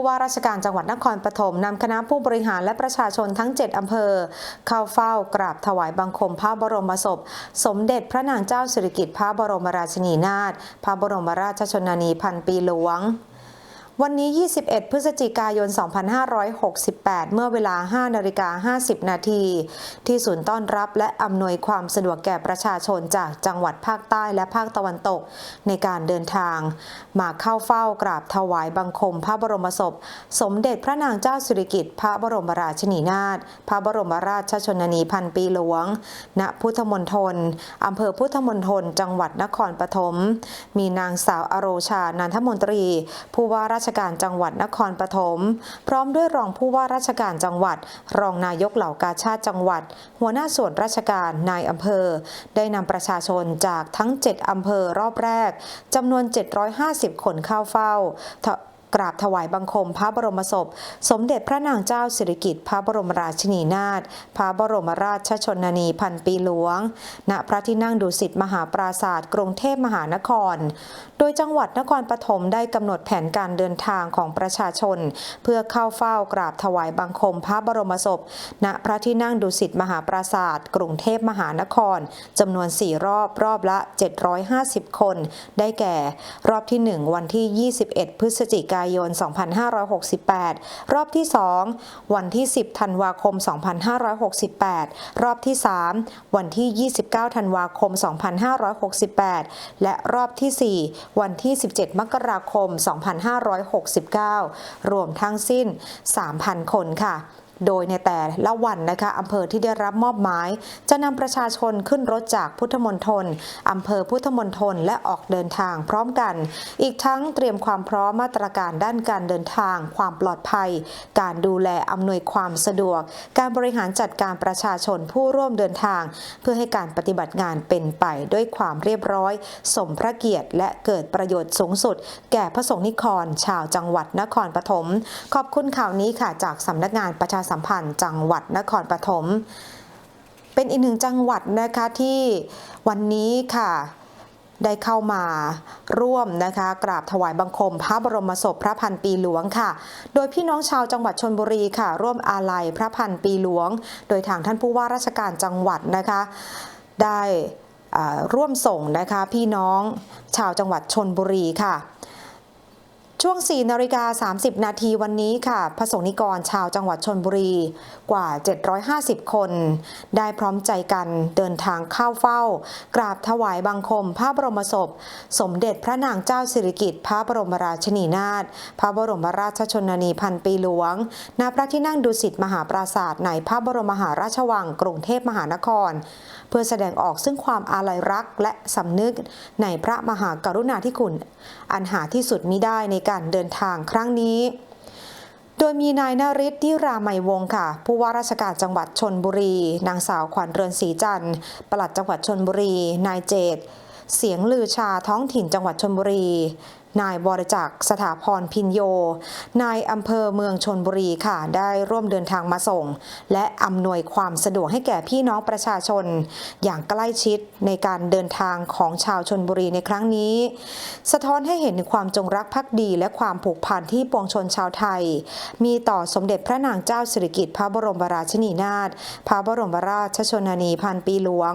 ผู้ว่าราชการจังหวัดนครปฐมนำคณะผู้บริหารและประชาชนทั้ง 7 อำเภอ เข้าเฝ้ากราบถวายบังคมพระบรมศพ สมเด็จพระนางเจ้าสิริกิติ์พระบรมราชินีนาถพระบรมราชชนนีพันปีหลวง วันนี้ 21 พฤศจิกายน 2568 เมื่อเวลา 5นาฬิกา50 นาที ที่ศูนย์ต้อนรับและอำนวยความสะดวกแก่ประชาชนจากจังหวัดภาคใต้และภาคตะวันตก ในการเดินทาง มาเข้าเฝ้ากราบถวายบังคมพระบรมศพ สมเด็จพระนางเจ้าสิริกิติ์พระบรมราชินีนาถพระบรมราชชนนีพันปีหลวง ณพุทธมณฑลอำเภอพุทธมณฑลจังหวัดนครปฐมมีนางสาวอโรชานันทมนตรี ผู้ว่าราชชการจังหวัดนครปฐมพร้อมด้วยรองผู้ว่าราชการจังหวัด รองนายกเหล่ากาชาติจังหวัด หัวหน้าส่วนราชการนายอำเภอ ได้นำประชาชนจากทั้ง 7อำเภอรอบแรกจำนวน 750 คนเข้าเฝ้า กราบถวายบังคมพระบรมศพ สมเด็จพระนางเจ้าสิริกิติ์พระบรมราชินีนาถพระบรมราชชนนีพันปีหลวง ณพระที่นั่งดุสิตมหาปราศาสตร์กรุงเทพมหานคร โดยจังหวัดนครปฐมได้กำหนดแผนการเดินทางของประชาชน เพื่อเข้าเฝ้ากราบถวายบังคมพระบรมศพ ณพระที่นั่งดุสิตมหาปราศาสตร์กรุงเทพมหานครจำนวน 4 รอบรอบละ 750 คน ได้แก่ รอบที่ 1 วันที่ 21 พฤศจิกายน 2568 รอบที่ 2 วันที่ 10 ธันวาคม 2568 รอบที่ 3 วันที่ 29 ธันวาคม 2568 และรอบที่ 4 วันที่ 17 มกราคม 2569 รวมทั้งสิ้น 3,000 คนค่ะ โดยในแต่ละวันนะคะอำเภอที่ได้รับมอบหมาย จะนำประชาชนขึ้นรถจากพุทธมณฑลอำเภอพุทธมณฑลและออกเดินทางพร้อมกัน อีกทั้งเตรียมความพร้อมมาตรการด้านการเดินทาง ความปลอดภัย การดูแลอำนวยความสะดวก การบริหารจัดการประชาชนผู้ร่วมเดินทาง เพื่อให้การปฏิบัติงานเป็นไปด้วยความเรียบร้อย สมพระเกียรติ และเกิดประโยชน์สูงสุด แก่พระสงฆ์นิกรชาวจังหวัดนครปฐมขอบคุณข่าวนี้ค่ะจากสำนักงานประชาสัมพันธ์ จังหวัดนครปฐมเป็นอีกหนึ่งจังหวัดนะคะที่วันนี้ค่ะได้เข้ามาร่วมนะคะกราบถวายบังคม พระบรมศพพระพันปีหลวงค่ะ โดยพี่น้องชาวจังหวัดชนบุรีค่ะ ร่วมอาลัยพระพันปีหลวง โดยทางท่านผู้ว่าราชการจังหวัดนะคะ ได้ร่วมส่งนะคะพี่น้องชาวจังหวัดชนบุรีค่ะ ช่วง 4 นาฬิกา 30 นาทีวันนี้ค่ะพระสงฆ์นิกรชาวจังหวัดชนบุรีกว่า 750 คน ได้พร้อมใจกันเดินทางเข้าเฝ้า กราบถวายบังคมพระบรมศพ สมเด็จพระนางเจ้าสิริกิติ์พระบรมราชินีนาถพระบรมราชชนนีพันปีหลวงณพระที่นั่งดุสิตมหาปราศาสตร์ในพระบรมมหาราชวังกรุงเทพมหานคร เพื่อแสดงออกซึ่งความอาลัยรักและสำนึกในพระมหากรุณาธิคุณ อันหาที่สุดมิได้ในการเดินทางครั้งนี้ โดยมีนายนาริศที่รามัยวงค่ะ ผู้ว่าราชการจังหวัดชนบุรี นางสาวขวัญเรือนศรีจันทร์ปลัดจังหวัดชนบุรี นายเจต เสียงลือชาท้องถิ่นจังหวัดชนบุรี นายบริจักสถาพรพินโย นายอำเภอเมืองชนบุรีค่ะ ได้ร่วมเดินทางมาส่ง และอำนวยความสะดวกให้แก่พี่น้องประชาชน อย่างใกล้ชิดในการเดินทางของชาวชนบุรีในครั้งนี้ สะท้อนให้เห็นถึงความจงรักภักดี และความผูกพันที่ปวงชนชาวไทย มีต่อสมเด็จพระนางเจ้าสิริกิติ์พระบรมราชินีนาถพระบรมราชชนนีพันปีหลวง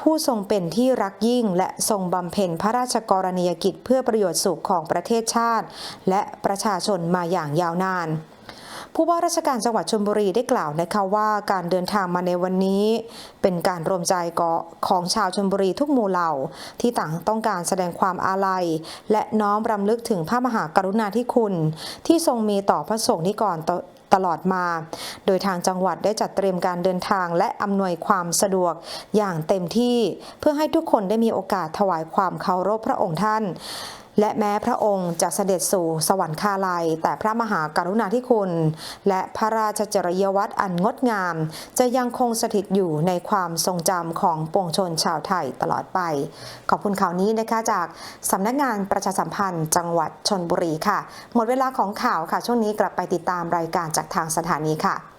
ผู้ทรงเป็นที่รักยิ่ง และทรงบำเพ็ญพระราชกรณียกิจเพื่อประโยชน์สุขของประเทศชาติ และประชาชนมาอย่างยาวนานผู้ว่าราชการจังหวัดชลบุรีได้กล่าวนะคะว่าการเดินทางมาในวันนี้ เป็นการรวมใจของชาวชลบุรีทุกหมู่เหล่า ที่ต่างต้องการแสดงความอาลัย และน้อมรำลึกถึงพระมหากรุณาธิคุณ ที่ทรงมีต่อพระสงฆ์นิกร ตลอดมา โดยทางจังหวัดได้จัดเตรียมการเดินทางและอำนวยความสะดวกอย่างเต็มที่ เพื่อให้ทุกคนได้มีโอกาสถวายความเคารพพระองค์ท่าน และแม้พระองค์จะเสด็จสู่สวรรคาลัย แต่พระมหากรุณาธิคุณ และพระราชจริยวัตรอันงดงาม จะยังคงสถิตอยู่ในความทรงจำของปวงชนชาวไทยตลอดไป ขอบคุณข่าวนี้นะคะจากสำนักงานประชาสัมพันธ์ จังหวัดชนบุรีค่ะ หมดเวลาของข่าวค่ะ ช่วงนี้กลับไปติดตามรายการจากทางสถานีค่ะ